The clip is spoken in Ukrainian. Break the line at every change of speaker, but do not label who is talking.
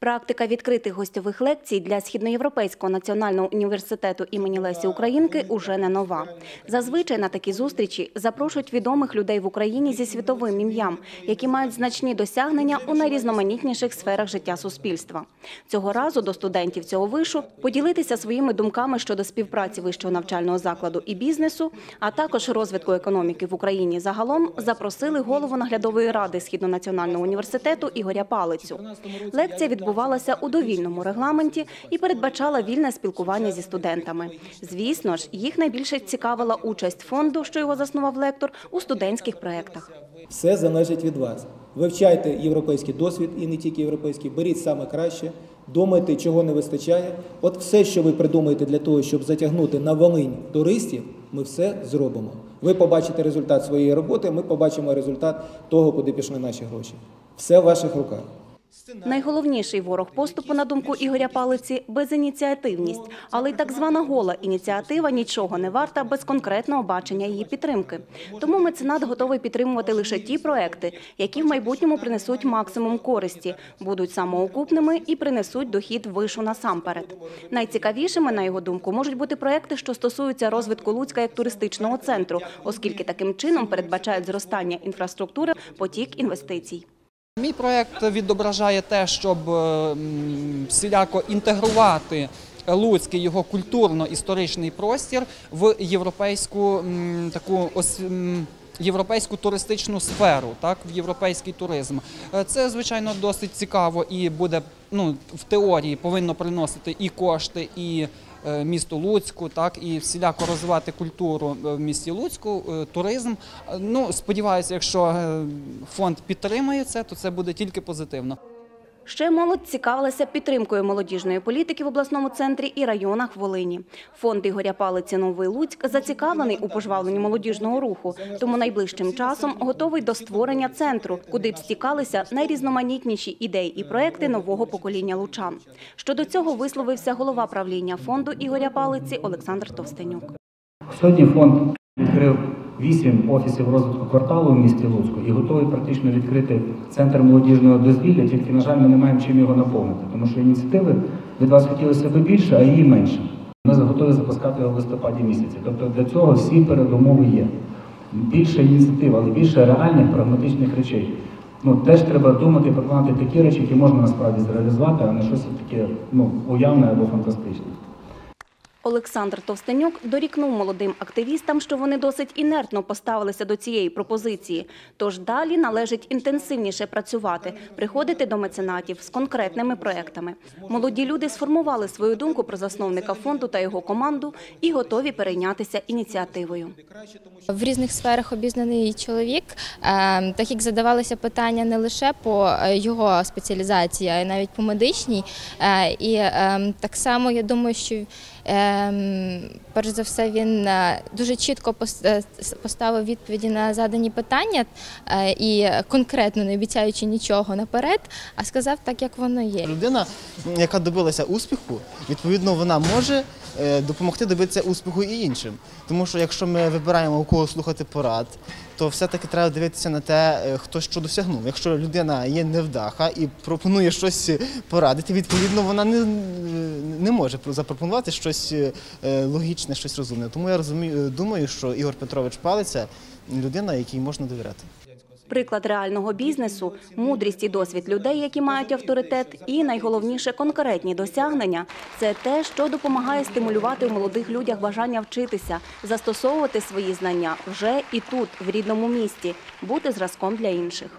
Практика відкритих гостьових лекцій для Східноєвропейського національного університету імені Лесі Українки уже не нова. Зазвичай на такі зустрічі запрошують відомих людей в Україні зі світовим ім'ям, які мають значні досягнення у найрізноманітніших сферах життя суспільства. Цього разу до студентів цього вишу поділитися своїми думками щодо співпраці вищого навчального закладу і бізнесу, а також розвитку економіки в Україні загалом запросили голову наглядової ради Східнонаціонального університету Ігоря Палицю. Лекція відбувалася у довільному регламенті і передбачала вільне спілкування зі студентами. Звісно ж, їх найбільше цікавила участь фонду, що його заснував лектор, у студентських проєктах.
Все залежить від вас. Вивчайте європейський досвід і не тільки європейський, беріть саме краще, думайте, чого не вистачає. От все, що ви придумаєте для того, щоб затягнути на Волинь туристів, ми все зробимо. Ви побачите результат своєї роботи, ми побачимо результат того, куди пішли наші гроші. Все в ваших руках.
Найголовніший ворог поступу, на думку Ігоря Палиці, безініціативність, але й так звана гола ініціатива нічого не варта без конкретного бачення її підтримки. Тому меценат готовий підтримувати лише ті проекти, які в майбутньому принесуть максимум користі, будуть самоокупними і принесуть дохід вишу насамперед. Найцікавішими, на його думку, можуть бути проекти, що стосуються розвитку Луцька як туристичного центру, оскільки таким чином передбачають зростання інфраструктури, потік інвестицій.
Мій проєкт відображає те, щоб е, всіляко інтегрувати Луцький його культурно-історичний простір в європейську таку ос- м, європейську туристичну сферу, так, в європейський туризм. Е, Це, звичайно, досить цікаво і буде ну, в теорії повинно приносити і кошти, і місту Луцьку, так і всіляко розвивати культуру е, в місті Луцьку, е, туризм. Е, Ну сподіваюся, якщо е, фонд підтримує це, то це буде тільки позитивно.
Ще молодь цікавилася підтримкою молодіжної політики в обласному центрі і районах Волині. Фонд Ігоря Палиці Новий Луцьк зацікавлений у пожвавленні молодіжного руху, тому найближчим часом готовий до створення центру, куди б стікалися найрізноманітніші ідеї і проекти нового покоління лучан. Щодо цього висловився голова правління фонду Ігоря Палиці Олександр Товстенюк.
Сьогодні фонд відкрив вісім офісів розвитку кварталу в місті Луцьку і готовий практично відкрити центр молодіжного дозвілля, тільки, на жаль, ми не маємо чим його наповнити, тому що ініціативи від вас хотілося б більше, а її менше. Ми готові запускати його в листопаді місяці. Тобто для цього всі передумови є. Більше ініціатив, але більше реальних прагматичних речей. Ну, теж треба думати і пропонувати такі речі, які можна насправді зреалізувати, а не щось таке ну, уявне або фантастичне.
Олександр Товстенюк дорікнув молодим активістам, що вони досить інертно поставилися до цієї пропозиції. Тож далі належить інтенсивніше працювати, приходити до меценатів з конкретними проектами. Молоді люди сформували свою думку про засновника фонду та його команду і готові перейнятися ініціативою.
В різних сферах обізнаний чоловік, е, так як задавалися питання не лише по е, його спеціалізації, а й навіть по медичній. Е, І е, так само я думаю, що перш за все він е, дуже чітко е, поставив відповіді на задані питання е, і конкретно не обіцяючи нічого наперед, а сказав так, як воно є.
Людина, яка добилася успіху, відповідно, вона може допомогти добитися успіху і іншим. Тому що якщо ми вибираємо у кого слухати порад, то все-таки треба дивитися на те, хто що досягнув. Якщо людина є невдаха і пропонує щось порадити, відповідно, вона не, не може запропонувати щось е, логічне, щось розумне. Тому я розумію, думаю, що Ігор Петрович Палиця людина, якій можна довіряти.
Приклад реального бізнесу, мудрість і досвід людей, які мають авторитет, і найголовніше конкретні досягнення це те, що допомагає стимулювати у молодих людях бажання вчитися, застосовувати свої знання вже і тут, в рідному місті, бути зразком для інших.